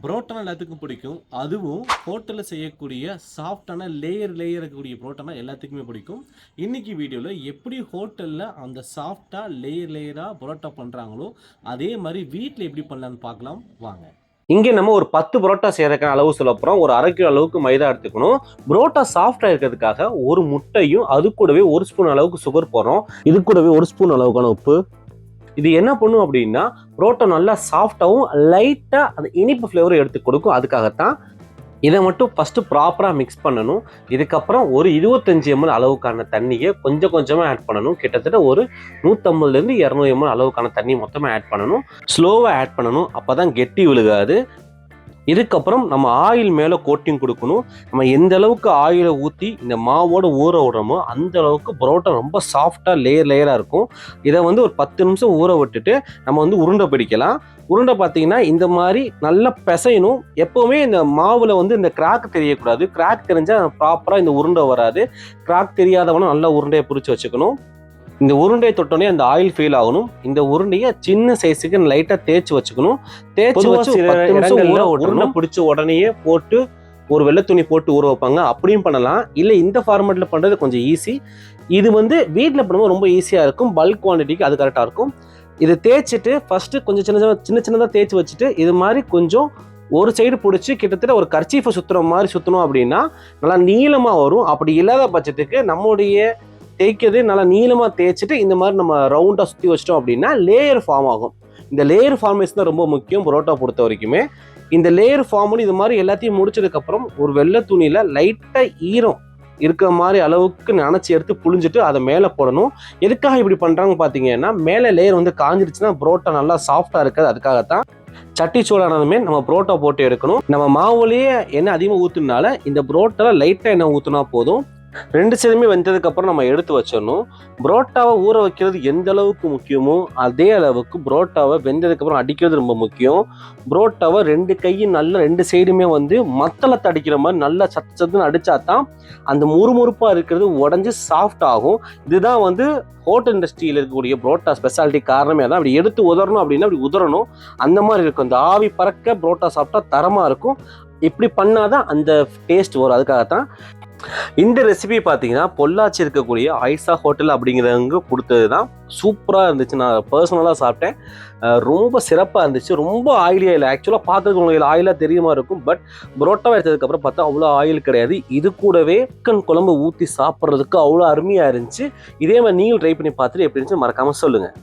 புரோட்டனா எல்லாத்துக்கும் பிடிக்கும். அதுவும் ஹோட்டலில் செய்யக்கூடிய சாஃப்டான லேயர் லேயர் இருக்கக்கூடிய புரோட்டனா எல்லாத்துக்குமே பிடிக்கும். இன்னைக்கு வீடியோவில் எப்படி ஹோட்டலில் அந்த சாஃப்டாக லேயர் லேயராக புரோட்டா பண்ணுறாங்களோ அதே மாதிரி வீட்டில் எப்படி பண்ணலான்னு பார்க்கலாம். வாங்க. இங்கே நம்ம ஒரு பத்து புரோட்டா செய்யறதுக்கான அளவு சொல்ல போகிறோம் ஒரு அரை கிலோ அளவுக்கு மைதா எடுத்துக்கணும். புரோட்டா சாஃப்டாக இருக்கிறதுக்காக ஒரு முட்டையும் அது கூடவே ஒரு ஸ்பூன் அளவுக்கு சுகர் போடுறோம். இது கூடவே ஒரு ஸ்பூன் அளவுக்கான உப்பு. இது என்ன பண்ணும் அப்படின்னா புரோட்டா நல்லா சாஃப்டாகவும் லைட்டாக அந்த இனிப்பு ஃப்ளேவரும் எடுத்து கொடுக்கும். அதுக்காகத்தான் இதை மட்டும் ஃபஸ்ட்டு ப்ராப்பராக மிக்ஸ் பண்ணணும். இதுக்கப்புறம் ஒரு இருபத்தஞ்சி எம்எல் அளவுக்கான தண்ணியை கொஞ்சம் கொஞ்சமாக ஆட் பண்ணணும். கிட்டத்தட்ட ஒரு நூற்றம்பதுலேருந்து இரநூறு எம்எல் அளவுக்கான தண்ணி மொத்தமாக ஆட் பண்ணணும். ஸ்லோவாக ஆட் பண்ணணும். அப்போ தான் கெட்டி விழுகாது. இதுக்கப்புறம் நம்ம ஆயில் மேலே கோட்டிங் கொடுக்கணும். நம்ம எந்த அளவுக்கு ஆயிலை ஊற்றி இந்த மாவோட ஊற விடுறோமோ அந்த அளவுக்கு பரோட்டா ரொம்ப சாஃப்டாக லேயர் லேயராக இருக்கும். இதை வந்து ஒரு பத்து நிமிஷம் ஊற விட்டுட்டு நம்ம வந்து உருண்டை பிடிக்கலாம். உருண்டை பார்த்தீங்கன்னா இந்த மாதிரி நல்லா பிசையணும். எப்போவுமே இந்த மாவில் வந்து இந்த கிராக் தெரியக்கூடாது. கிராக் தெரிஞ்சால் ப்ராப்பராக இந்த உருண்டை வராது. கிராக் தெரியாதவனும் நல்லா உருண்டையை பிடிச்சி வச்சுக்கணும். இந்த உருண்டையை தொட்டோடனே அந்த ஆயில் ஃபீல் ஆகணும். இந்த உருண்டையை சின்ன சைஸுக்கு லைட்டாக தேய்ச்சி வச்சுக்கணும். தேய்ச்சி வச்சு இடங்கள்ல. உருண்டை பிடிச்ச உடனேயே போட்டு ஒரு வெள்ளை துணி போட்டு ஊற வைப்பாங்க. அப்படியும் பண்ணலாம். இல்லை இந்த ஃபார்மேட்டில் பண்ணுறது கொஞ்சம் ஈஸி இது வந்து வீட்டில் பண்ணும்போது ரொம்ப ஈஸியாக இருக்கும். பல்க் குவான்டிட்டிக்கு அது கரெக்டாக இருக்கும். இதை தேய்ச்சிட்டு ஃபஸ்ட்டு கொஞ்சம் சின்ன சின்ன சின்ன சின்னதாக தேய்ச்சி வச்சுட்டு இது மாதிரி கொஞ்சம் ஒரு சைடு பிடிச்சி கிட்டத்தட்ட ஒரு கர்ச்சீஃபை சுற்றுற மாதிரி சுற்றணும் அப்படின்னா நல்லா நீளமாக வரும். அப்படி இல்லாத பட்சத்துக்கு நம்முடைய தேய்க்கிறது நல்லா நீளமாக தேய்ச்சிட்டு இந்த மாதிரி நம்ம ரவுண்டாக சுற்றி வச்சிட்டோம் அப்படின்னா லேயர் ஃபார்ம் ஆகும். இந்த லேயர் ஃபார்மேஷன் தான் ரொம்ப முக்கியம் பரோட்டா பொறுத்த வரைக்குமே. இந்த லேயர் ஃபார்ம்னு இது மாதிரி எல்லாத்தையும் முடிச்சதுக்கப்புறம் ஒரு வெள்ளை துணியில் லைட்டாக ஈரம் இருக்கிற மாதிரி அளவுக்கு நினச்சி எடுத்து புழிஞ்சிட்டு அதை மேலே போடணும். எதுக்காக இப்படி பண்ணுறாங்க பார்த்தீங்கன்னா மேலே லேயர் வந்து காஞ்சிருச்சுன்னா புரோட்டா நல்லா சாஃப்டாக இருக்காது. அதுக்காகத்தான் சட்டி சூடானதுமே நம்ம புரோட்டா போட்டு எடுக்கணும். நம்ம மாவுலேயே எண்ணெய் அதிகமாக ஊற்றுனால இந்த புரோட்டாவில் லைட்டாக எண்ணெய் ஊற்றினா போதும். ரெண்டு சைடுமே வெந்ததுக்கப்புறம் நம்ம எடுத்து வச்சிடணும். புரோட்டாவை ஊற வைக்கிறது எந்த அளவுக்கு முக்கியமோ அதே அளவுக்கு புரோட்டாவை வெந்ததுக்கப்புறம் அடிக்கிறது ரொம்ப முக்கியம். புரோட்டாவை ரெண்டு கையும் நல்லா ரெண்டு சைடுமே வந்து மத்தளத்தை அடிக்கிற மாதிரி நல்லா சத்து சத்துன்னு அடித்தா தான் அந்த முறுமுறுப்பாக இருக்கிறது உடஞ்சி சாஃப்ட் ஆகும். இதுதான் வந்து ஹோட்டல் இண்டஸ்ட்ரியில் இருக்கக்கூடிய புரோட்டா ஸ்பெஷாலிட்டி காரணமே. தான் அப்படி எடுத்து உதறணும் அப்படின்னா அப்படி உதறணும். அந்த மாதிரி இருக்கும். இந்த ஆவி பறக்க புரோட்டா சாப்பிட்டா தரமாக இருக்கும். இப்படி பண்ணாதான் அந்த டேஸ்ட் வரும். அதுக்காகத்தான் இந்த ரெசிபி பார்த்தீங்கன்னா பொள்ளாச்சி இருக்கக்கூடிய ஐசா ஹோட்டல் அப்படிங்கிறவங்க கொடுத்தது தான் சூப்பராக இருந்துச்சு. நான் பர்சனலாக சாப்பிட்டேன். ரொம்ப சிறப்பாக இருந்துச்சு. ரொம்ப ஆயிலியாக இல்லை. ஆக்சுவலாக பார்த்துருக்கு உங்களுக்கு ஆயிலாக தெரியுமா இருக்கும். பட் புரோட்டா எடுத்ததுக்கப்புறம் பார்த்தா அவ்வளோ ஆயில் கிடையாது. இது கூடவே கண் குழம்பு ஊற்றி சாப்பிட்றதுக்கு அவ்வளோ அருமையாக இருந்துச்சு. இதே மாதிரி நீங்களும் ட்ரை பண்ணி பார்த்துட்டு எப்படி இருந்துச்சு மறக்காமல் சொல்லுங்கள்